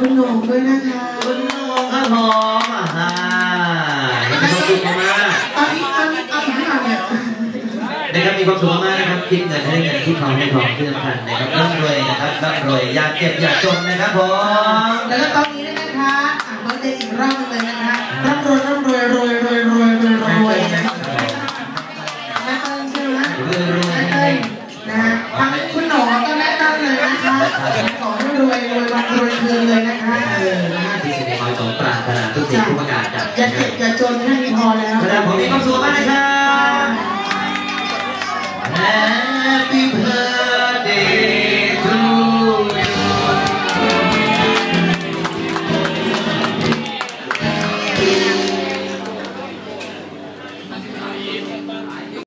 คุณหนุ่มด้วยนะคะคุณน้องครับผมอะฮะมีความสุขมากตอนนี้ตอนนี้เอาถึงหน่อยเนี่ยนะครับมีความสุขมากนะครับคิดเงินให้เงินที่ทองให้ทองเพื่อนพันนะครับร่ำรวยนะครับร่ำรวยอยากเก็บอยากจนนะครับผมแล้วก็ตอนนี้นะคะอ่านบอร์เดย์อีกรอบนึงเลยนะคะร่ำรวย อย่าเจ็บอย่าจน